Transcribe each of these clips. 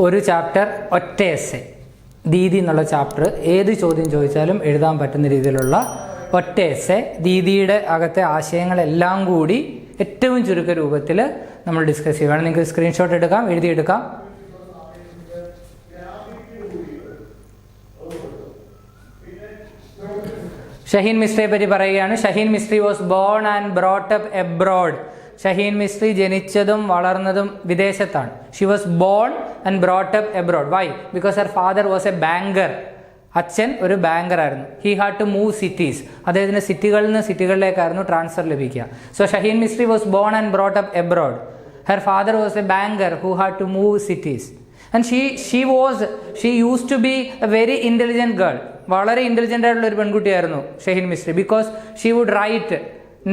ഒരു ചാപ്റ്റർ ഒറ്റ എസ്സെ ദീദി എന്നുള്ള ചാപ്റ്റർ ഏത് ചോദ്യം ചോദിച്ചാലും എഴുതാൻ പറ്റുന്ന രീതിയിലുള്ള ഒറ്റ എസ്സെ ദീദിയുടെ അകത്തെ ആശയങ്ങളെല്ലാം കൂടി ഏറ്റവും ചുരുക്ക രൂപത്തിൽ നമ്മൾ ഡിസ്കസ് ചെയ്യുകയാണ്. നിങ്ങൾക്ക് സ്ക്രീൻഷോട്ട് എടുക്കാം എഴുതിയെടുക്കാം. ഷഹീൻ മിസ്ട്രിയെ പറ്റി പറയുകയാണ്. Shaheen Mistry was born and brought up abroad Shaheen Mistry ജനിച്ചതും വളർന്നതും വിദേശത്താണ്. She was born and brought up abroad why because her father was a banker അച്ഛൻ ഒരു ബാങ്കർ ആയിരുന്നു. He had to move cities അദ്ദേഹത്തിന് സിറ്റികളിൽ നിന്ന് സിറ്റികളിലേക്കായിരുന്നു ട്രാൻസ്ഫർ ലഭിക്കുക. So Shaheen Mistry was born and brought up abroad her father was a banker who had to move cities and she she was she used to be a very intelligent girl വളരെ intelligent ആയിട്ടുള്ള ഒരു പെൺകുട്ടിയായിരുന്നു Shaheen Mistry because she would write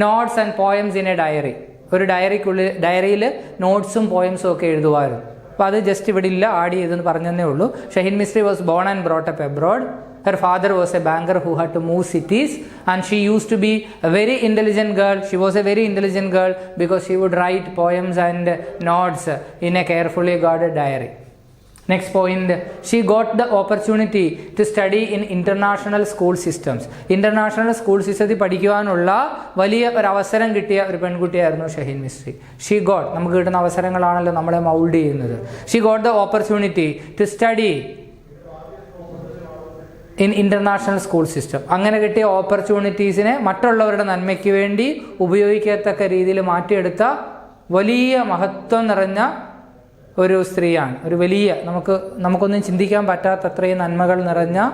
notes and poems in a diary ഒരു ഡയറിക്കുള്ളിൽ ഡയറിയിൽ നോട്ട്സും പോയംസും ഒക്കെ എഴുതുമായിരുന്നു അപ്പോൾ അത് just ഇവിടെ ഇല്ല ആഡ് ചെയ്തെന്ന് പറഞ്ഞതേ ഉള്ളൂ Shaheen Mistry was born and brought up abroad her father was a banker who had to move cities and she used to be a very intelligent girl she was a very intelligent girl because she would write poems and notes in a carefully guarded diary next point. She got the opportunity to study in international school systems. International school സിസ്റ്റത്തിൽ പഠിക്കുവാനുള്ള വലിയ ഒരു അവസരം കിട്ടിയ ഒരു പെൺകുട്ടിയായിരുന്നു Shaheen Mistry she got നമുക്ക് കിട്ടുന്ന അവസരങ്ങളാണല്ലോ നമ്മളെ മൗൾഡ് ചെയ്യുന്നത്. She got the opportunity to study in international school system അങ്ങനെ കിട്ടിയ ഓപ്പർച്യൂണിറ്റീസിനെ മറ്റുള്ളവരുടെ നന്മയ്ക്ക് വേണ്ടി ഉപയോഗിക്കത്തക്ക രീതിയിൽ മാറ്റിയെടുത്ത വലിയ മഹത്വം നിറഞ്ഞ ഒരു സ്ത്രീയാണ് ഒരു വലിയ നമുക്ക് നമുക്കൊന്നും ചിന്തിക്കാൻ പറ്റാത്ത അത്രയും നന്മകൾ നിറഞ്ഞ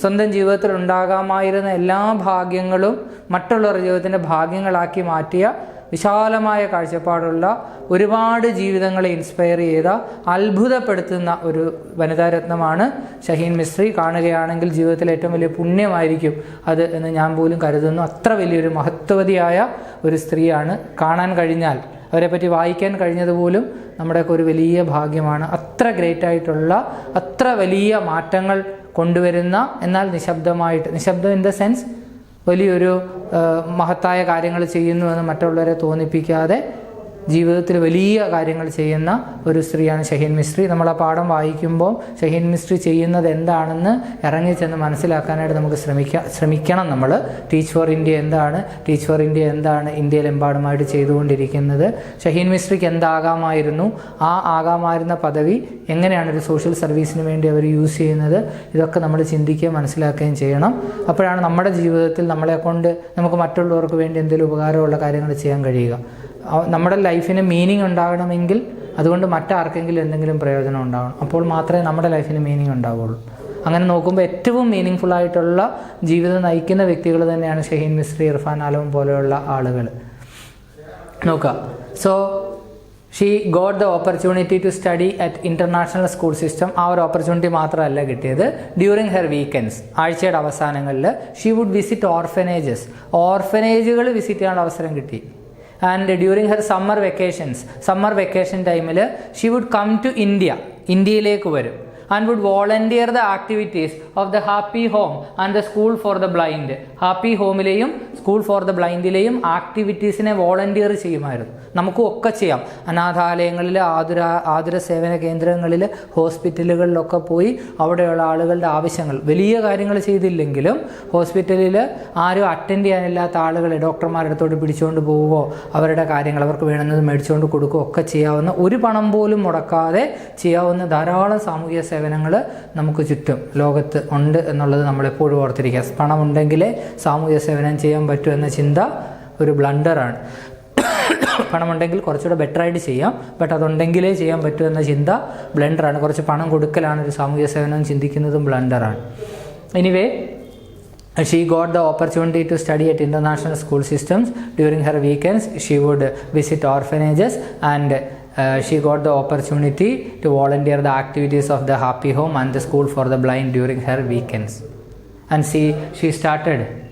സ്വന്തം ജീവിതത്തിൽ ഉണ്ടാകാമായിരുന്ന എല്ലാ ഭാഗ്യങ്ങളും മറ്റുള്ളവരുടെ ജീവിതത്തിന്റെ ഭാഗ്യങ്ങളാക്കി മാറ്റിയ വിശാലമായ കാഴ്ചപ്പാടുള്ള ഒരുപാട് ജീവിതങ്ങളെ ഇൻസ്പയർ ചെയ്ത അത്ഭുതപ്പെടുത്തുന്ന ഒരു വനിതാരത്നമാണ് ഷഹീൻ മിസ്ത്രി. കാണുകയാണെങ്കിൽ ജീവിതത്തിലെ ഏറ്റവും വലിയ പുണ്യമായിരിക്കും അത് എന്ന് ഞാൻ പോലും കരുതുന്നു. അത്ര വലിയൊരു മഹത്വതിയായ ഒരു സ്ത്രീയാണ്. കാണാൻ കഴിഞ്ഞാൽ അവരെപ്പറ്റി വായിക്കാൻ കഴിഞ്ഞത് പോലും നമ്മുടെയൊക്കെ ഒരു വലിയ ഭാഗ്യമാണ്. അത്ര ഗ്രേറ്റ് ആയിട്ടുള്ള അത്ര വലിയ മാറ്റങ്ങൾ കൊണ്ടുവരുന്ന എന്നാൽ നിശബ്ദമായിട്ട് നിശബ്ദം ഇൻ ദ സെൻസ് വലിയൊരു മഹത്തായ കാര്യങ്ങൾ ചെയ്യുന്നു എന്ന് മറ്റുള്ളവരെ തോന്നിപ്പിക്കാതെ ജീവിതത്തിൽ വലിയ കാര്യങ്ങൾ ചെയ്യുന്ന ഒരു സ്ത്രീയാണ് ഷഹീൻ മിസ്ത്രി. നമ്മൾ ആ പാഠം വായിക്കുമ്പോൾ ഷഹീൻ മിസ്ത്രി ചെയ്യുന്നത് എന്താണെന്ന് ഇറങ്ങി ഇറങ്ങിച്ചെന്ന് മനസ്സിലാക്കാനായിട്ട് നമുക്ക് ശ്രമിക്കാം ശ്രമിക്കണം നമ്മൾ. ടീച്ച് ഫോർ ഇന്ത്യ എന്താണ്? ടീച്ച് ഫോർ ഇന്ത്യ എന്താണ് ഇന്ത്യയിലെമ്പാടുമായിട്ട് ചെയ്തുകൊണ്ടിരിക്കുന്നത്? ഷഹീൻ മിസ്ത്രിക്ക് എന്താകാമായിരുന്നു? ആ ആകാമായിരുന്ന പദവി എങ്ങനെയാണ് ഒരു സോഷ്യൽ സർവീസിന് വേണ്ടി അവർ യൂസ് ചെയ്യുന്നത്? ഇതൊക്കെ നമ്മൾ ചിന്തിക്കുകയും മനസ്സിലാക്കുകയും ചെയ്യണം. അപ്പോഴാണ് നമ്മുടെ ജീവിതത്തിൽ നമ്മളെ കൊണ്ട് നമുക്ക് മറ്റുള്ളവർക്ക് വേണ്ടി എന്തെങ്കിലും ഉപകാരമുള്ള കാര്യങ്ങൾ ചെയ്യാൻ കഴിയുക. നമ്മുടെ ലൈഫിന് മീനിങ് ഉണ്ടാകണമെങ്കിൽ അതുകൊണ്ട് മറ്റാർക്കെങ്കിലും എന്തെങ്കിലും പ്രയോജനം ഉണ്ടാകണം അപ്പോൾ മാത്രമേ നമ്മുടെ ലൈഫിന് മീനിങ് ഉണ്ടാവുള്ളൂ. അങ്ങനെ നോക്കുമ്പോൾ ഏറ്റവും മീനിങ് ആയിട്ടുള്ള ജീവിതം നയിക്കുന്ന വ്യക്തികൾ തന്നെയാണ് ഷഹീൻ മിസ്ത്രി ഇർഫാൻ ആലം പോലെയുള്ള ആളുകൾ. നോക്കുക. So she got the opportunity to study at international school system ആ ഒരു ഓപ്പർച്യൂണിറ്റി മാത്രമല്ല കിട്ടിയത്. ഡ്യൂറിങ് ഹെർ വീക്കെൻഡ്സ് ആഴ്ചയുടെ അവസാനങ്ങളിൽ ഷീ വുഡ് വിസിറ്റ് ഓർഫനേജസ് ഓർഫനേജുകൾ വിസിറ്റ് ചെയ്യാനുള്ള അവസരം കിട്ടി. And during her summer vacations summer vacation ടൈമിൽ she would come to India ഇന്ത്യയിലേക്ക് വരും. And would volunteer the activities of the happy home and the school for the blind happy ഹോമിലെയും school for the ബ്ലൈൻഡിലെയും ആക്ടിവിറ്റീസിനെ volunteer ചെയ്യുമായിരുന്നു. നമുക്കും ഒക്കെ ചെയ്യാം. അനാഥാലയങ്ങളിൽ ആതുര ആതുര സേവന കേന്ദ്രങ്ങളിൽ ഹോസ്പിറ്റലുകളിലൊക്കെ പോയി അവിടെയുള്ള ആളുകളുടെ ആവശ്യങ്ങൾ. വലിയ കാര്യങ്ങൾ ചെയ്തില്ലെങ്കിലും ഹോസ്പിറ്റലിൽ ആരും അറ്റൻഡ് ചെയ്യാനില്ലാത്ത ആളുകളെ ഡോക്ടർമാരുടെ അടുത്തോട്ട് പിടിച്ചുകൊണ്ട് പോവുകയോ അവരുടെ കാര്യങ്ങൾ അവർക്ക് വേണമെന്നത് മേടിച്ചുകൊണ്ട് കൊടുക്കുകയോ ഒക്കെ ചെയ്യാവുന്ന ഒരു പണം പോലും മുടക്കാതെ ചെയ്യാവുന്ന ധാരാളം സാമൂഹ്യ സാമൂഹിക സേവനങ്ങൾ നമുക്ക് ചുറ്റും ലോകത്ത് ഉണ്ട് എന്നുള്ളത് നമ്മളെപ്പോഴും ഓർത്തിരിക്കുക. പണമുണ്ടെങ്കിലേ സാമൂഹ്യ സേവനം ചെയ്യാൻ പറ്റൂ എന്ന ചിന്ത ഒരു ബ്ലണ്ടറാണ് പണമുണ്ടെങ്കിൽ കുറച്ചുകൂടെ ബെറ്ററായിട്ട് ചെയ്യാം. ബട്ട് അതുണ്ടെങ്കിലേ ചെയ്യാൻ പറ്റൂ എന്ന ചിന്ത ബ്ലണ്ടറാണ് കുറച്ച് പണം കൊടുക്കലാണ് ഒരു സാമൂഹ്യ സേവനം ചിന്തിക്കുന്നതും ബ്ലണ്ടറാണ് anyway she got the opportunity to study at international school systems during her weekends she would visit orphanages and uh, she got the opportunity to volunteer the activities of the happy home and the school for the blind during her weekends. And see she started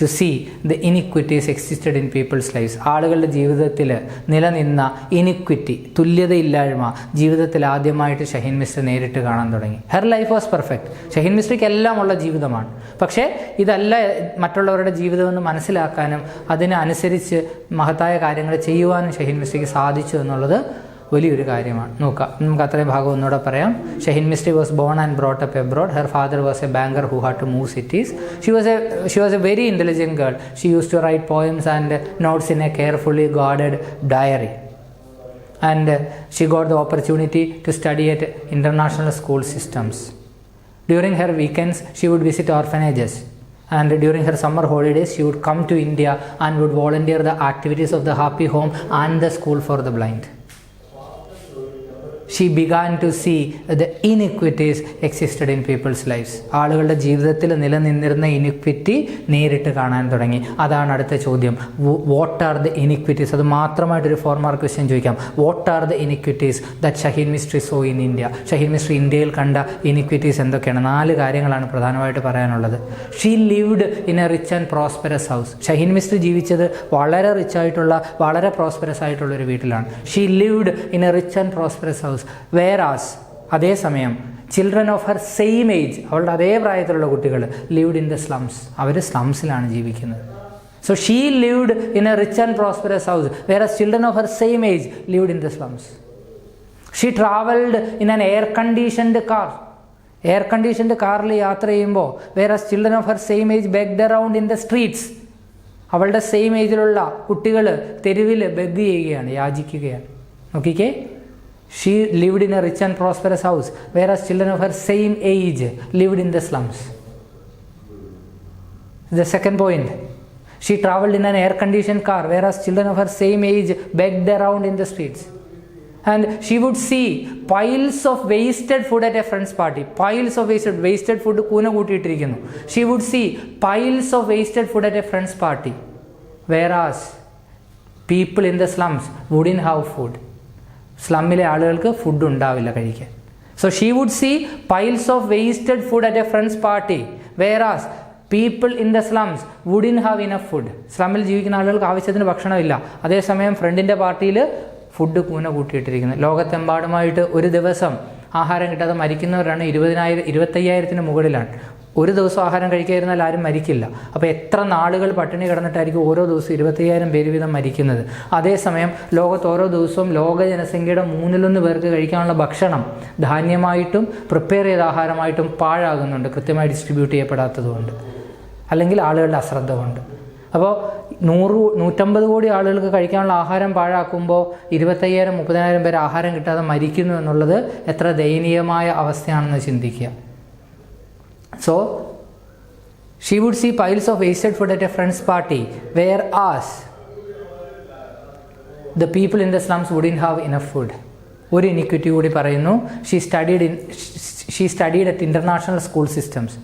to see the inequities existed in peoples lifes ആളുകളുടെ ജീവിതത്തിൽ നിലനിന്ന iniquity തുല്യതയില്ലായ്മ ജീവിതത്തിൽ ആദ്യമായിട്ട് Shaheen mister നേരിട്ട് കാണാൻ തുടങ്ങി. Her life was perfect Shaheen മിസ്റ്റർക്ക് എല്ലാം ഉള്ള ജീവിതമാണ്. പക്ഷേ ഇതല്ല മറ്റുള്ളവരുടെ ജീവിതമെന്ന് മനസ്സിലാക്കാനും അതിനനുസരിച്ച് മഹത്തായ കാര്യങ്ങൾ ചെയ്യുവാനും ഷഹീൻ മിസ്റ്റർക്ക് സാധിച്ചു എന്നുള്ളത് വലിയൊരു കാര്യമാണ്. നോക്കാം. നമുക്ക് അത്രയും ഭാഗം ഒന്നുകൂടെ പറയാം. Shaheen Mistry was born and brought up abroad. Her father was a banker who had to move cities. She was a she was a very intelligent girl. She used to write poems and notes in a carefully guarded diary. And she got the opportunity to study at international school systems. During her weekends she would visit orphanages. And during her summer holidays she would come to India and would volunteer the activities of the happy home and the school for the blind. She began to see the inequities existed in peoples lifes ആളുകളുടെ ജീവിതത്തിൽ നിലനിന്നിരുന്ന iniquity നേരിട്ട് കാണാൻ തുടങ്ങി. അതാണ് അടുത്ത ചോദ്യം. What are the inequities അത് മാത്രമായിട്ടൊരു ഫോർ മാർക്ക് ക്വസ്റ്റ്യൻ ചോദിക്കാം. What are the inequities that Shaheen Mistry saw in India Shaheen Mistry ഇന്ത്യയിൽ കണ്ട ഇനിക്വിറ്റീസ് എന്തൊക്കെയാണ്? നാല് കാര്യങ്ങളാണ് പ്രധാനമായിട്ട് പറയാനുള്ളത്. She lived in a rich and prosperous house Shaheen Mistry ജീവിച്ചത് വളരെ റിച്ച് ആയിട്ടുള്ള വളരെ പ്രോസ്പെറസ് ആയിട്ടുള്ള ഒരു വീട്ടിലാണ്. She lived in a rich and prosperous house whereas അതേസമയം children of her same age അവളുടെ അതേ പ്രായത്തിലുള്ള കുട്ടികൾ ലിവ്ഡ് ഇൻ ദ സ്ലംസ് അവർ സ്ലംസിലാണ് ജീവിക്കുന്നത്. So she lived in a rich and prosperous house whereas children of her same age lived in the slums she travelled in an air conditioned car air conditioned കാറിൽ യാത്ര ചെയ്യുമ്പോൾ whereas children of her same age begged around in the streets അവളുടെ same ഏജിലുള്ള കുട്ടികൾ തെരുവിൽ beg ചെയ്യുകയാണ് യാചിക്കുകയാണ്. നോക്കിക്കേ. she lived in a rich and prosperous house where as children of her same age lived in the slums the second point she travelled in an air condition car where as children of her same age begged around in the streets and she would see piles of wasted food at a friends party piles of wasted wasted food കൂന കൂട്ടിയിട്ടിരിക്കുന്നു she would see piles of wasted food at a friends party whereas people in the slums would in have food സ്ലമ്മിലെ ആളുകൾക്ക് food ഉണ്ടാവില്ല കഴിക്കാൻ. So she would see piles of wasted food at a friend's party whereas people in the slums would in have enough food സ്ലമ്മിൽ ജീവിക്കുന്ന ആളുകൾക്ക് ആവശ്യത്തിന് ഭക്ഷണമില്ല അതേസമയം ഫ്രണ്ടിന്റെ പാർട്ടിയിൽ food കൂന കൂട്ടിയിട്ടിരിക്കുന്നത് ലോകത്തെമ്പാടുമായിട്ട് ഒരു ദിവസം ആഹാരം കിട്ടാതെ മരിക്കുന്നവരാണ് ഇരുപതിനായിരം ഇരുപത്തയ്യായിരത്തിന് മുകളിലാണ്. ഒരു ദിവസം ആഹാരം കഴിക്കാതിരുന്നാൽ ആരും മരിക്കില്ല. അപ്പോൾ എത്ര നാളുകൾ പട്ടിണി കിടന്നിട്ടായിരിക്കും ഓരോ ദിവസം ഇരുപത്തയ്യായിരം പേര് വീതം മരിക്കുന്നത്? അതേസമയം ലോകത്ത് ഓരോ ദിവസവും ലോക ജനസംഖ്യയുടെ മൂന്നിലൊന്ന് പേർക്ക് കഴിക്കാനുള്ള ഭക്ഷണം ധാന്യമായിട്ടും പ്രിപ്പയർ ചെയ്ത ആഹാരമായിട്ടും പാഴാകുന്നുണ്ട് കൃത്യമായി ഡിസ്ട്രിബ്യൂട്ട് ചെയ്യപ്പെടാത്തതുകൊണ്ട്. അല്ലെങ്കിൽ ആളുകളുടെ അശ്രദ്ധ കൊണ്ട്. അപ്പോൾ നൂറ് നൂറ്റമ്പത് കോടി ആളുകൾക്ക് കഴിക്കാനുള്ള ആഹാരം പാഴാക്കുമ്പോൾ ഇരുപത്തയ്യായിരം മുപ്പതിനായിരം പേര് ആഹാരം കിട്ടാതെ മരിക്കുന്നു എന്നുള്ളത് എത്ര ദയനീയമായ അവസ്ഥയാണെന്ന് ചിന്തിക്കുക. Would see piles of wasted food at a friend's party whereas the people in the slums would in have enough food ഒരു ഇനിക്വിറ്റി കൂടി പറയുന്നു. She studied in she studied at international school systems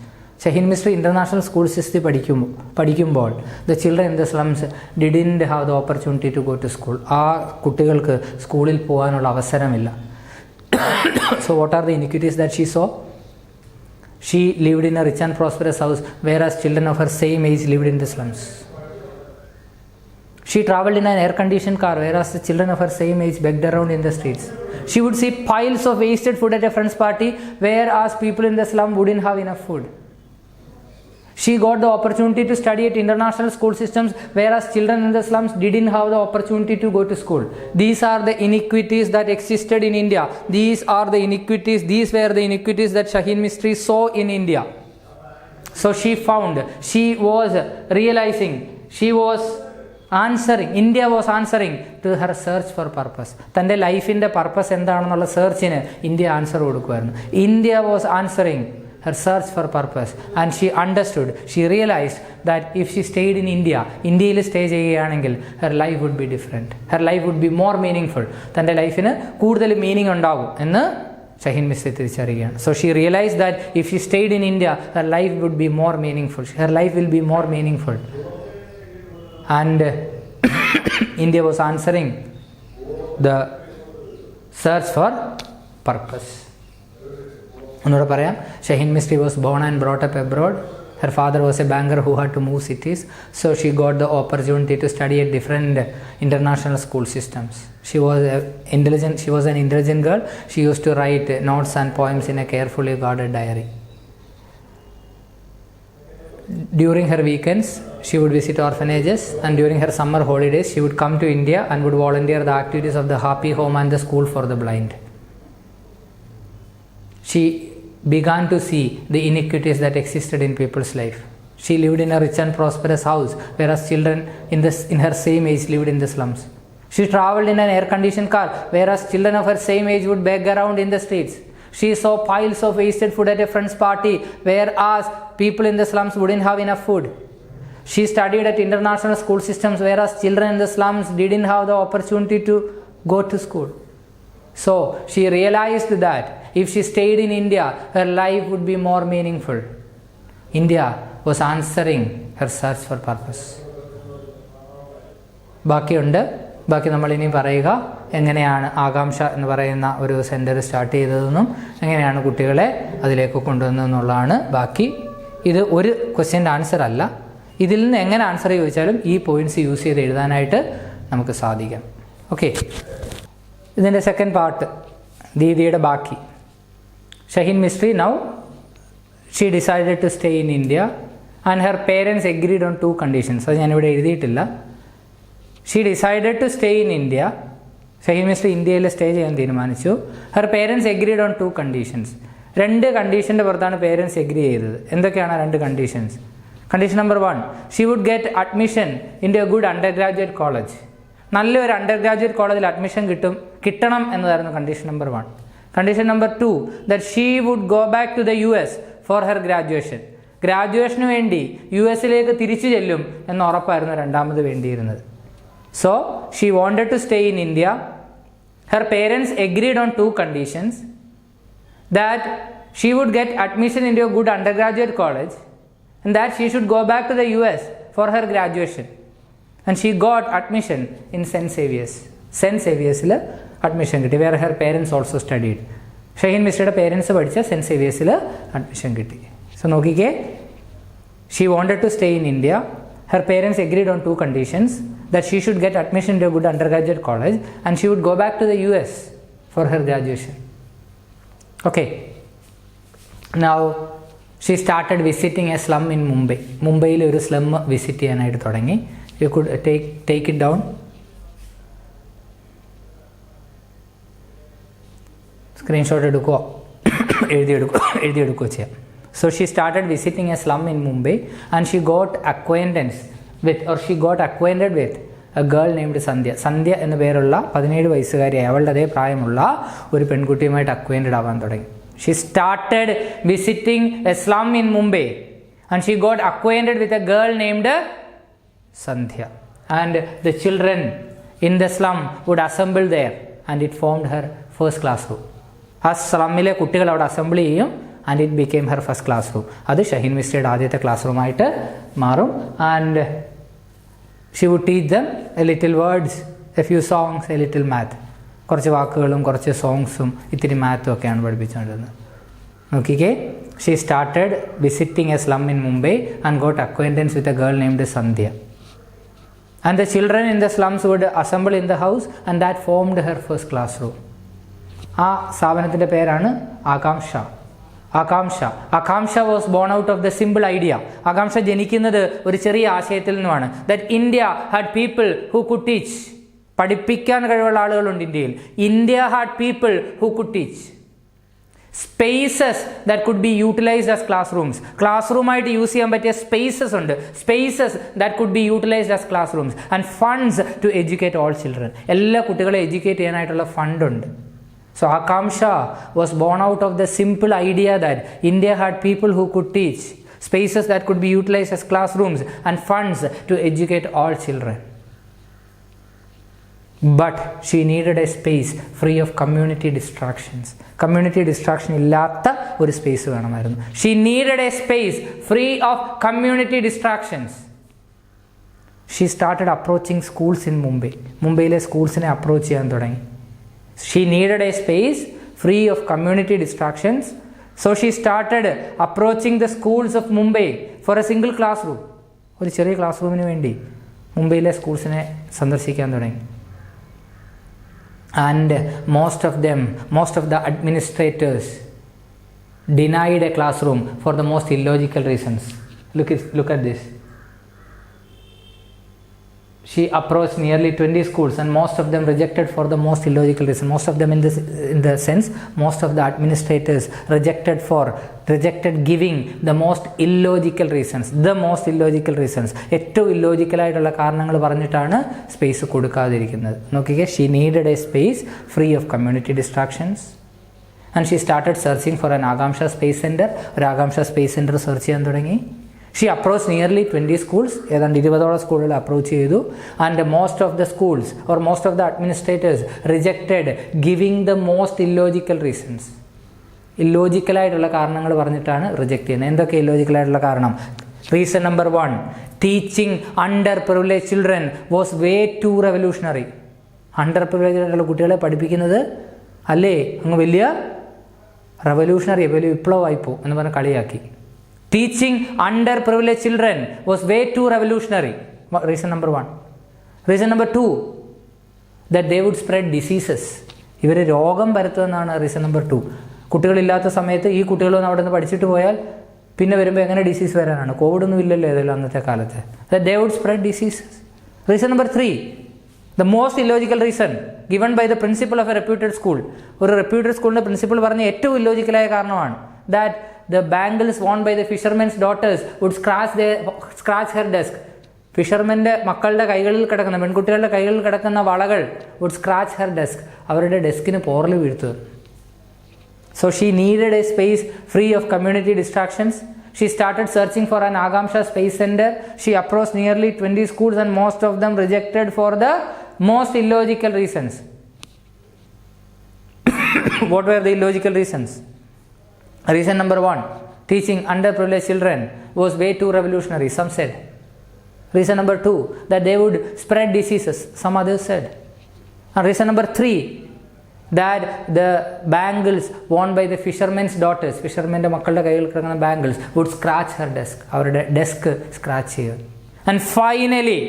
Shaheen Mistry international school സിസ്റ്റത്തിൽ പഠിക്കുമ്പോൾ പഠിക്കുമ്പോൾ the children in the slums didn't have the opportunity to go to school ആ കുട്ടികൾക്ക് സ്കൂളിൽ പോകാനുള്ള അവസരമില്ല. So what are the inequities that she so She lived in a rich and prosperous house, whereas children of her same age lived in the slums. She traveled in an air conditioned car, whereas the children of her same age begged around in the streets. She would see piles of wasted food at a friend's party, whereas people in the slum wouldn't have enough food. She got the opportunity to study at international school systems, whereas children in the slums didn't have the opportunity to go to school. These are the inequities that existed in India. These are the inequities, these were the inequities that Shaheen Mistry saw in India. So she found, she was realizing, she was answering India was answering to her search for purpose തന്റെ ലൈഫിന്റെ purpose എന്താണെന്നുള്ള സെർച്ചിന് India answer കൊടുക്കുമായിരുന്നു India was answering her search for purpose. And she understood, she realized that if she stayed in India, ഇന്ത്യയിൽ stay ചെയ്യുകയാണെങ്കിൽ her life would be different her life would be more meaningful തന്റെ ലൈഫിന് കൂടുതൽ meaning ഉണ്ടാകും എന്ന് Shaheen Misri തിരിച്ചറിയുകയാണ്. So she realise that if she stayed in India her life would be more meaningful her life will be more meaningful and India was answering the search for purpose. ഒന്നുകൂടെ പറയാം Shaheen Mistry was born and brought up abroad her father was a banker who had to move cities so she got the opportunity to study at different international school systems she was intelligent she was an intelligent girl she use to write notes and poems in a carefully guarded diary during her weekends she would visit orphanages and during her summer holidays she would come to india and would volunteer the activities of the happy home and the school for the blind she began to see the iniquities that existed in people's life she lived in a rich and prosperous house whereas children in, this, in her same age lived in the slums she traveled in an air conditioned car whereas children of her same age would beg around in the streets she saw piles of wasted food at a friend's party, whereas people in the slums wouldn't have enough food. She studied at international school systems, whereas children in the slums didn't have the opportunity to go to school. So she realized that if she stayed in India, her life would be more meaningful. India was answering her search for purpose. ബാക്കിയുണ്ട്. ബാക്കി നമ്മൾ ഇനി പറയുക എങ്ങനെയാണ് ആകാംക്ഷ എന്ന് പറയുന്ന ഒരു സെന്റർ സ്റ്റാർട്ട് ചെയ്തതെന്നും എങ്ങനെയാണ് കുട്ടികളെ അതിലേക്ക് കൊണ്ടുവന്നതെന്നുള്ളതാണ് ബാക്കി. ഇത് ഒരു ക്വസ്റ്റ്യന്റെ ആൻസർ അല്ല. ഇതിൽ നിന്ന് എങ്ങനെ ആൻസർ ചോദിച്ചാലും ഈ പോയിന്റ്സ് യൂസ് ചെയ്ത് എഴുതാനായിട്ട് നമുക്ക് സാധിക്കാം. ഓക്കെ ഇതിന്റെ സെക്കൻഡ് പാർട്ട് ദീദിയുടെ ബാക്കി. Shaheen Mistry now she decided to stay in India and her parents agreed on two conditions അത് ഞാനിവിടെ എഴുതിയിട്ടില്ല. She decided to stay in India Shaheen Mistry ഇന്ത്യയിൽ സ്റ്റേ ചെയ്യാൻ തീരുമാനിച്ചു. Her parents agreed on two conditions രണ്ട് കണ്ടീഷന്റെ പുറത്താണ് parents agree ചെയ്തത്. എന്തൊക്കെയാണ് ആ രണ്ട് conditions condition number one she would get admission in a good undergraduate college നല്ലൊരു അണ്ടർ ഗ്രാജുവേറ്റ് കോളേജിൽ അഡ്മിഷൻ കിട്ടും കിട്ടണം എന്നതായിരുന്നു condition number one condition number two that she would go back to the U S for her graduation ഗ്രാജുവേഷന് വേണ്ടി U എസിലേക്ക് തിരിച്ചു ചെല്ലും എന്ന് ഉറപ്പായിരുന്നു രണ്ടാമത് വേണ്ടിയിരുന്നത് So she wanted to stay in India. Her parents agreed on two conditions that she would get admission into a good undergraduate college and that she should go back to the US for her graduation. And she got admission in St. Xavier's. St. Xavier'സിൽ admission കിട്ടി where her parents also studied Shaheen മിസ്റ്ററുടെ parents പഠിച്ച Saint സേവിയേഴ്സിൽ admission കിട്ടി so നോക്കിക്കേ she wanted to stay in India. Her parents agreed on two conditions that she should get admission to a good undergraduate college and she would go back to the US for her graduation. Okay. Now she started visiting a slum in Mumbai. മുംബൈയിൽ ഒരു slum visit ചെയ്യാനായിട്ട് തുടങ്ങി you could take take it down screenshot എടുക്കുകയോ എഴുതിയെടുക്കുക എഴുതിയെടുക്കുകയോ ചെയ്യാം. So she started visiting a slum in Mumbai and she got acquaintance with or she got acquainted with a girl named സന്ധ്യ സന്ധ്യ എന്ന പേരുള്ള പതിനേഴ് വയസ്സുകാരിയായി. അവളുടെ അതേ പ്രായമുള്ള ഒരു പെൺകുട്ടിയുമായിട്ട് അക്വൈന്റഡ് ആവാൻ തുടങ്ങി. She started visiting a slum in Mumbai and she got acquainted with a girl named Sandhya and the children in the slum would assemble there and it formed her first classroom ആ സ്ലമ്മിലെ കുട്ടികൾ അവിടെ assemble ചെയ്യും. And it became her first classroom അത് ഷഹീൻ മിസ്റ്റിയുടെ ആദ്യത്തെ class റൂമായിട്ട് മാറും. And she would teach them a little words a few songs a little math കുറച്ച് വാക്കുകളും കുറച്ച് സോങ്സും ഇത്തിരി മാത്തും ഒക്കെയാണ് പഠിപ്പിച്ചുകൊണ്ടിരുന്നത്. നോക്കിക്കേ she started visiting a slum in Mumbai and got acquaintance with a girl named Sandhya and the children in the slums would assemble in the house and that formed her first classroom ആ സ്ഥാപനത്തിന്റെ പേരാണ് Akanksha. Akanksha. Akanksha was born out of the simple idea Akanksha ജനിക്കുന്നത് ഒരു ചെറിയ ആശയത്തിൽ നിന്നുമാണ്. That India had people who could teach പഠിപ്പിക്കാൻ കഴിവുള്ള ആളുകളുണ്ട് ഇന്ത്യയിൽ. India had people who could teach spaces that could be utilised as classrooms class റൂമായിട്ട് യൂസ് ചെയ്യാൻ പറ്റിയ സ്പേസസ് ഉണ്ട്. Spaces that could be utilised as classrooms and funds to educate all children എല്ലാ കുട്ടികളെ എഡ്യൂക്കേറ്റ് ചെയ്യാനായിട്ടുള്ള ഫണ്ടുണ്ട് So Akamsha was born out of the simple idea that India had people who could teach, spaces that could be utilized as classrooms, and funds to educate all children. But she needed a space free of community distractions. Community distraction ഇല്ലാത്ത ഒരു space വേണമായിരുന്നു she needed a space free of community distractions she started approaching schools in Mumbai മുംബൈയിലെ സ്കൂൾസിനെ approach ചെയ്യാൻ തുടങ്ങി she needed a space free of community distractions so she started approaching the schools of Mumbai for a single classroom ഒരു ചെറിയ class റൂമിന് വേണ്ടി മുംബൈയിലെ സ്കൂൾസിനെ സന്ദർശിക്കാൻ തുടങ്ങി. And most of them most of the administrators denied a classroom for the most illogical reasons Look at, look at this. She approached nearly 20 schools and most of them rejected for the most illogical reason. Most of them in this in the sense, most of the administrators rejected for rejected giving the most illogical reasons. The most illogical reasons. ഏറ്റവും illogical ആയിട്ടുള്ള കാരണങ്ങൾ പറഞ്ഞിട്ടാണ് space കൊടുക്കാതിരിക്കുന്നത് നോക്കിക്കേ she needed a space free of community distractions and she started searching for an Akanksha space centre ഒരു Akanksha space centre search ചെയ്യാൻ തുടങ്ങി she approach nearly twenty schools ഏതാണ്ട് ഇരുപതോളം സ്കൂളുകൾ അപ്രോച്ച് ചെയ്തു. And most of the schools or most of the administrators rejected giving the most illogical reasons ഇല്ലോജിക്കലായിട്ടുള്ള കാരണങ്ങൾ പറഞ്ഞിട്ടാണ് reject ചെയ്യുന്നത്. എന്തൊക്കെ ഇല്ലോജിക്കലായിട്ടുള്ള കാരണം? Reason number one teaching under privilege children was way too revolutionary under privilege ആയിട്ടുള്ള കുട്ടികളെ പഠിപ്പിക്കുന്നത് അല്ലേ? അങ്ങ് വലിയ റവല്യൂഷണറി വലിയ വിപ്ലവമായിപ്പോ എന്ന് പറഞ്ഞ് കളിയാക്കി. Teaching underprivilege children was way too revolutionary reason number one reason number two that they would spread diseases ഇവർ രോഗം പരത്തുമെന്നാണ് റീസൺ നമ്പർ ടു കുട്ടികളില്ലാത്ത സമയത്ത് ഈ കുട്ടികളൊന്നും അവിടെ നിന്ന് പഠിച്ചിട്ട് പോയാൽ പിന്നെ വരുമ്പോൾ എങ്ങനെ ഡിസീസ് വരാനാണ്? കോവിഡ് ഒന്നും ഇല്ലല്ലോ ഏതെങ്കിലും അന്നത്തെ കാലത്ത്. They would spread diseases reason number three the most illogical reason given by the principal of a reputed school ഒരു റെപ്യൂട്ടഡ് സ്കൂളിന്റെ പ്രിൻസിപ്പൾ പറഞ്ഞ ഏറ്റവും ഇല്ലോജിക്കലായ കാരണമാണ്. That the bangles worn by the fishermen's daughters would scratch the scratch her desk ഫിഷർമെൻ്റെ മക്കളുടെ കൈകളിൽ കിടക്കുന്ന പെൺകുട്ടികളുടെ കൈകളിൽ കിടക്കുന്ന വളകൾ വുഡ് സ്ക്രാച്ച് ഹെർ ഡെസ്ക് അവരുടെ ഡെസ്കിന് പോറൽ വീഴ്ത്തുക so she needed a space free of community distractions She started searching for an Agamsha Space Center. She approached nearly 20 schools and most of them rejected for the most illogical reasons. what were the illogical reasons? Reason number one teaching underprivileged children was way too revolutionary, some said. Reason number two that they would spread diseases, some others said. And reason number three that the bangles worn by the fishermen's daughters, ഫിഷർമെൻ്റെ മക്കളുടെ കയ്യിൽ കിടക്കുന്ന bangles would scratch her desk അവരുടെ desk scratch ചെയ്യുക and finally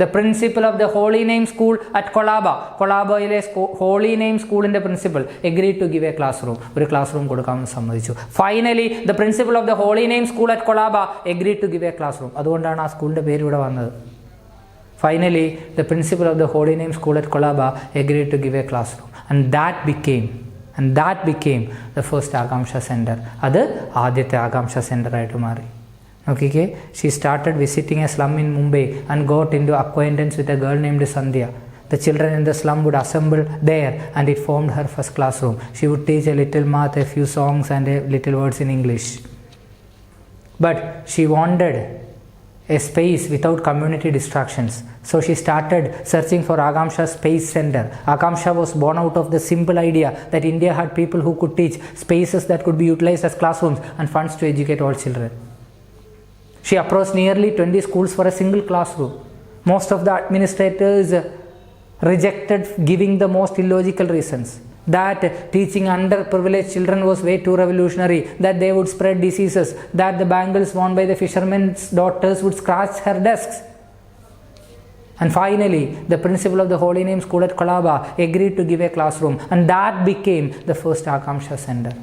The principal of the Holy Name school at Colaba കൊളാബയിലെ Holy Name സ്കൂളിന്റെ principal agree to give a classroom ഒരു class room കൊടുക്കാമെന്ന് സമ്മതിച്ചു. Finally the principal of the Holy Name school at Colaba agree to give a classroom അതുകൊണ്ടാണ് ആ സ്കൂളിന്റെ പേര് ഇവിടെ വന്നത്. Finally the principal of the Holy Name school at Colaba agree to give a classroom and that became and that became the first Akanksha centre അത് ആദ്യത്തെ ആകാംക്ഷ സെന്ററായിട്ട് മാറി. Okay, she started visiting a slum in Mumbai and got into acquaintance with a girl named Sandhya. The children in the slum would assemble there and it formed her first classroom. She would teach a little math, a few songs, and a little words in English. But she wanted a space without community distractions. So she started searching for Agamsha Space Center. Agamsha was born out of the simple idea that India had people who could teach, spaces that could be utilized as classrooms, and funds to educate all children. She approached nearly 20 schools for a single classroom. Most of the administrators rejected giving the most illogical reasons that teaching underprivileged children was way too revolutionary, that they would spread diseases, that the bangles worn by the fishermen's daughters would scratch her desks. And finally, the principal of the Holy Name School at Kolaba agreed to give a classroom, and that became the first Akamsha Center.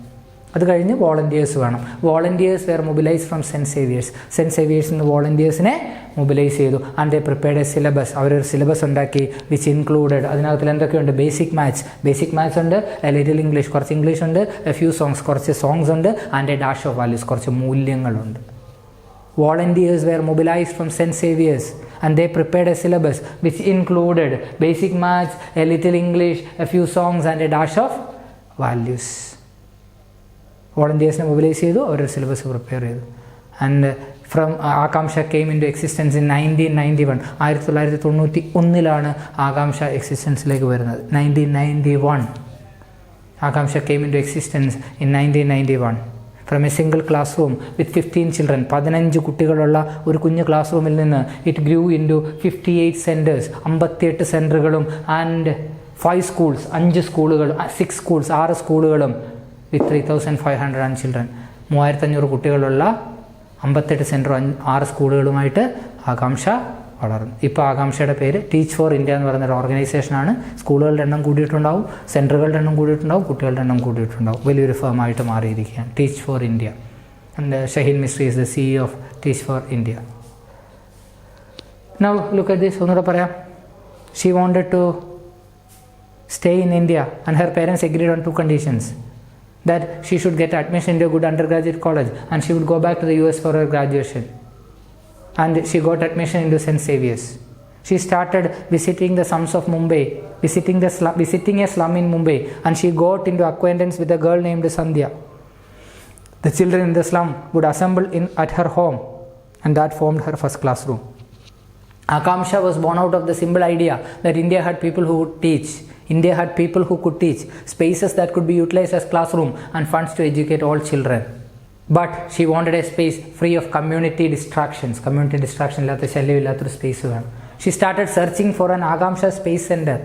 അത് കഴിഞ്ഞ് volunteers വേണം. Volunteers were mobilise from Saint Xavier's Saint Xavier's നിന്ന് വോളണ്ടിയേഴ്സിനെ mobilise ചെയ്തു. And they prepared a syllabus അവരൊരു syllabus ഉണ്ടാക്കി which included അതിനകത്തിൽ എന്തൊക്കെയുണ്ട്? ബേസിക് മാത്സ് ബേസിക് മാത്സ് ഉണ്ട് ലിറ്റിൽ ഇംഗ്ലീഷ് കുറച്ച് ഇംഗ്ലീഷ് ഉണ്ട് എ ഫ്യൂ സോങ്സ് കുറച്ച് സോങ്സ് ഉണ്ട് and a dash of values കുറച്ച് മൂല്യങ്ങളുണ്ട്. Volunteers were mobilise from Saint Xavier's and they prepared a syllabus which included basic maths a little English a few songs and a dash of values. വോളണ്ടിയേഴ്സിനെ mobilise ചെയ്തു അവരൊരു syllabus prepare ചെയ്തു. And from Akanksha came into existence in nineteen ninety one ആയിരത്തി തൊള്ളായിരത്തി തൊണ്ണൂറ്റി ഒന്നിലാണ് ആകാംക്ഷ എക്സിസ്റ്റൻസിലേക്ക് വരുന്നത്. Nineteen ninety one Akanksha came into existence in nineteen ninety one from a single classroom with fifteen children പതിനഞ്ച് കുട്ടികളുള്ള ഒരു കുഞ്ഞു ക്ലാസ് റൂമിൽ നിന്ന് it grew into fifty eight centres അമ്പത്തിയെട്ട് സെന്ററുകളും ആൻഡ് ഫൈവ് സ്കൂൾസ് അഞ്ച് സ്കൂളുകൾ സിക്സ് സ്കൂൾസ് ആറ് സ്കൂളുകളും with three thousand five hundred and children മൂവായിരത്തഞ്ഞൂറ് കുട്ടികളുള്ള അമ്പത്തെട്ട് സെന്ററും ആറ് സ്കൂളുകളുമായിട്ട് ആകാംക്ഷ വളർന്നു. ഇപ്പോൾ ആകാംക്ഷയുടെ പേര് ടീച്ച് ഫോർ ഇന്ത്യ എന്ന് പറയുന്ന ഒരു ഓർഗനൈസേഷനാണ് സ്കൂളുകളുടെ എണ്ണം കൂടിയിട്ടുണ്ടാവും സെന്ററുകളുടെ എണ്ണം കൂടിയിട്ടുണ്ടാവും കുട്ടികളുടെ എണ്ണം കൂടിയിട്ടുണ്ടാവും. വലിയൊരു ഫേമായിട്ട് മാറിയിരിക്കുകയാണ് Teach For India and Shaheen Mistry is the C of Teach For India now look at this ഒന്നുകൂടെ പറയാം. She wanted to stay in India and her parents agreed on two conditions. That she should get admission into a good undergraduate college and she would go back to the US for her graduation. And she got admission into St. Xavier's. She started visiting the slums of Mumbai, visiting, the slum, visiting a slum in Mumbai, and she got into acquaintance with a girl named Sandhya. The children in the slum would assemble in, at her home, and that formed her first classroom. Akamsha was born out of the simple idea that India had people who would teach. India had people who could teach, spaces that could be utilized as classroom and funds to educate all children. But she wanted a space free of community distractions. Community distraction ഇല്ലാത്ത ശല്യമില്ലാത്തൊരു space വേണം she started searching for an ആകാംക്ഷ space centre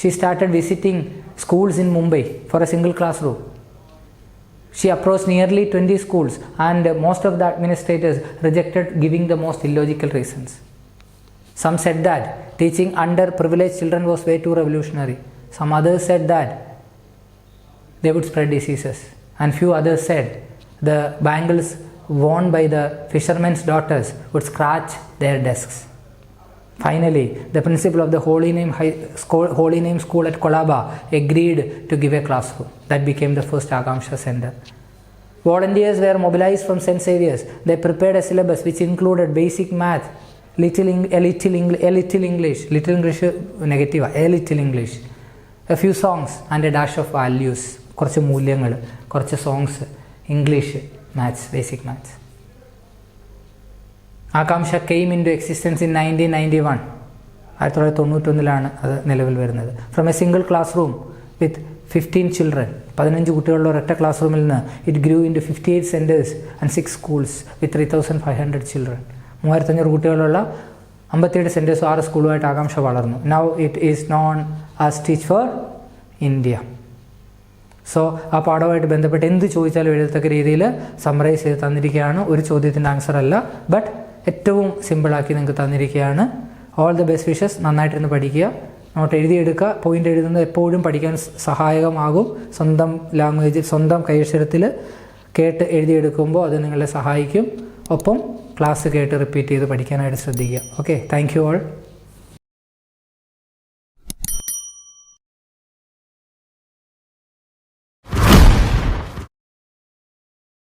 she started visiting schools in Mumbai for a single class room She approached nearly 20 schools, and most of the administrators rejected giving the most illogical reasons. Some said that teaching underprivileged children was way too revolutionary. Some others said that they would spread diseases. And few others said the bangles worn by the fishermen's daughters would scratch their desks. Finally, the principal of the Holy Name, High School, Holy Name School at Kolaba agreed to give a classroom. That became the first Akamsha Center. Volunteers were mobilized from St. Xavier's. They prepared a syllabus which included basic math, little, a Eng- a little English, little English negative, a little English, a few songs and a dash of values. കുറച്ച് മൂല്യങ്ങൾ കുറച്ച് songs English maths basic maths Akanksha came into existence in nineteen ninety one ആയിരത്തി തൊള്ളായിരത്തി തൊണ്ണൂറ്റൊന്നിലാണ് അത് നിലവിൽ വരുന്നത്. From a single classroom with fifteen children പതിനഞ്ച് കുട്ടികളുള്ള ഒരൊറ്റ ക്ലാസ് റൂമിൽ നിന്ന് it grew into fifty eight centres and six schools with three thousand five hundred children മൂവായിരത്തഞ്ഞൂറ് കുട്ടികളുള്ള അമ്പത്തിയേഴ് സെന്റേഴ്സും ആറ് സ്കൂളുമായിട്ട് ആകാംക്ഷ വളർന്നു. Now it is known as Teach For India so ആ പാഠവുമായിട്ട് ബന്ധപ്പെട്ട് എന്ത് ചോദിച്ചാലും എഴുതത്തക്ക രീതിയിൽ സമ്മറൈസ് ചെയ്ത് തന്നിരിക്കുകയാണ്. ഒരു ചോദ്യത്തിന്റെ ആൻസർ അല്ല ബട്ട് ഏറ്റവും സിമ്പിളാക്കി നിങ്ങൾക്ക് തന്നിരിക്കുകയാണ്. ഓൾ ദ ബെസ്റ്റ് വിഷസ് നന്നായിട്ടിരുന്ന് പഠിക്കുക. നോട്ട് എഴുതിയെടുക്കുക. പോയിന്റ് എഴുതുന്നത് എപ്പോഴും പഠിക്കാൻ സഹായകമാകും. സ്വന്തം ലാംഗ്വേജ് സ്വന്തം കൈയക്ഷരത്തിൽ കേട്ട് എഴുതിയെടുക്കുമ്പോൾ അത് നിങ്ങളെ സഹായിക്കും. ഒപ്പം ക്ലാസ് കേട്ട് റിപ്പീറ്റ് ചെയ്ത് പഠിക്കാനായിട്ട് ശ്രദ്ധിക്കുക. Okay thank you all